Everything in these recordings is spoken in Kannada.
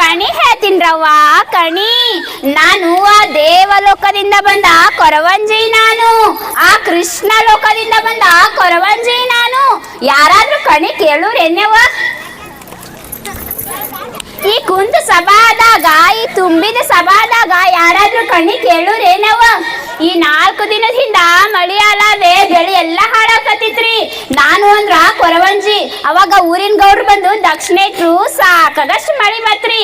ಕಣಿ ಹೇಳ್ತೀನ್ರವ್ವ ಕಣಿ. ನಾನು ಆ ದೇವಲೋಕದಿಂದ ಬಂದ ಕೊರವಂಜಿ ನಾನು. ಆ ಕೃಷ್ಣ ಲೋಕದಿಂದ ಬಂದ ಕೊರವಂಜಿ ನಾನು. ಯಾರಾದ್ರೂ ಕಣಿ ಕೇಳೂರ್ ಈ ಕುಂತ ಸಭಾದಾಗ, ಈ ತುಂಬಿದ ಸಭಾದಾಗ ಯಾರಾದ್ರೂ ಕಣ್ಣಿ ಕೇಳೂರ್ ಏನವ ಈ ನಾಲ್ಕು ದಿನದಿಂದ ಮಳಿ ಅಲಾವೆ ಬೆಳಿ ಎಲ್ಲ ಹಾಳಾಕತ್ತಿತ್ರಿ. ಅವಾಗ ಊರಿನ ಗೌಡ್ರು ಬಂದು ದಕ್ಷಿಣ ಇಟ್ರು ಸಾಕಾಗಷ್ಟು ಮಳಿ ಬತ್ರಿ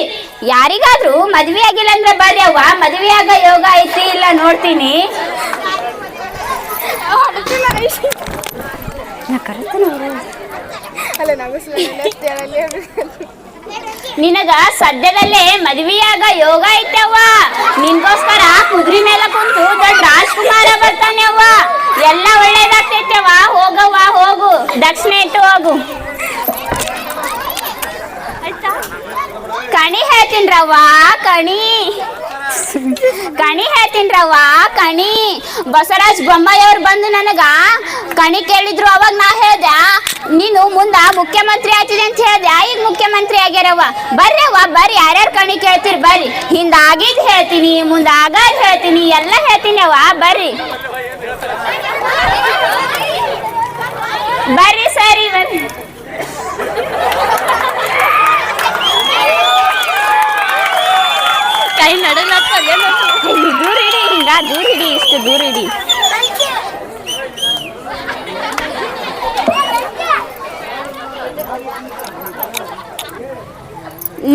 ಯಾರಿಗಾದ್ರೂ ಮದ್ವೆ ಆಗಿಲ್ಲ ಅಂದ್ರೆ ಬರ್ರಿ ಅವ್ವ. ಮದ್ವೆ ಆಗ ಯೋಗ ಐತಿ ಇಲ್ಲ ನೋಡ್ತೀನಿ. ನಿನಗ ಸದ್ಯದಲ್ಲೇ ಮದ್ವೆಯಾಗ ಯೋಗ ಐತವ್ವ ನಿನ್ಗೋಸ್ಕರ ಕುದುರೆ ಮೇಲೆ ಕುಂತು ದೊಡ್ಡ ರಾಜ್ಕುಮಾರ ಬರ್ತಾನೆ ಅವ್ವ. ಎಲ್ಲ ಒಳ್ಳೇದಾಗ್ತೈತವ್ವ ಹೋಗವ್ವ ಹೋಗು. ದಕ್ಷಿಣ ಇಟ್ಟು ಹೋಗು. ಕಣಿ ಹೇಳ್ತೀನ್ರವ್ವ, ಕಣಿ. ಕಣಿ ಹೇಳ್ತೀನ್ರವ್ವ, ಕಣಿ. ಬಸವರಾಜ್ ಬೊಮ್ಮಾಯಿಯವ್ರು ಬಂದು ನನಗ ಕಣಿ ಕೇಳಿದ್ರು, ಅವಾಗ ನಾ ಹೇಳ್ದೆ, ನೀನು ಮುಂದ ಮುಖ್ಯಮಂತ್ರಿ ಆಗ್ತಿದೆ ಅಂತ ಹೇಳ್ದೆ, ಈಗ ಮುಖ್ಯಮಂತ್ರಿ ಆಗ್ಯಾರವ್ವ. ಬರ್ರಿ ಅವ್ವ ಬರ್ರಿ, ಯಾರ್ಯಾರು ಕಣಿ ಕೇಳ್ತೀರಿ, ಬರ್ರಿ. ಹಿಂದಾಗಿದ್ ಹೇಳ್ತೀನಿ ಮುಂದೆ ಆಗದ್ ಹೇಳ್ತೀನಿ, ಎಲ್ಲ ಹೇಳ್ತೀನಿ ಅವ್ವ ಬರ್ರಿ ಸರಿ ಬರ್ರಿ ಕೈ ನಡಲತ್ತ ಇಲ್ಲಿ ದೂರ ಇಡಿ ಹಿಂಗ ದೂರ ಇಡಿ ಇಷ್ಟು ದೂರ ಇಡಿ.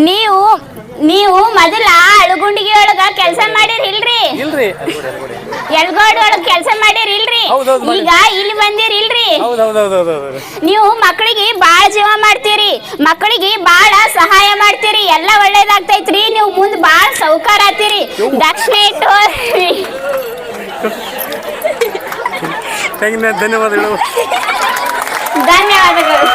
ನೀವು ನೀವು ಮೊದಲ ಅಳಗುಂಡಿಗೆ ಒಳಗ ಕೆಲಸ ಮಾಡಿರ್ ಇಲ್ರಿ. ಇಲ್ರಿ ಎಲ್ಗೋಡ್ ಒಳಗ ಕೆಲಸ ಮಾಡಿರ್ ಇಲ್ರಿ ಹೌದ್ ಹೌದ್ ಈಗ ಇಲ್ಲಿ ಬಂದಿರ್ ಇಲ್ರಿ ಹೌದು ಹೌದು ಹೌದು ಹೌದು ಹೌದು ನೀವು ಮಕ್ಕಳಿಗೆ ಬಾಳ ಜೀವ ಮಾಡ್ತೀರಿ ಮಕ್ಕಳಿಗೆ ಬಾಳ ಸಹಾಯ ಮಾಡ್ತೀರಿ ಎಲ್ಲ ಒಳ್ಳೇದಾಗ್ತೈತ್ರಿ ನೀವು ಮುಂದ್ ಬಾಳ ಸೌಕಾರ ಆತೀರಿ ದಕ್ಷಿಣ ಇಟ್ಟು ಹೋಗ್ರಿ. ಧನ್ಯವಾದಗಳು. ಧನ್ಯವಾದಗಳು.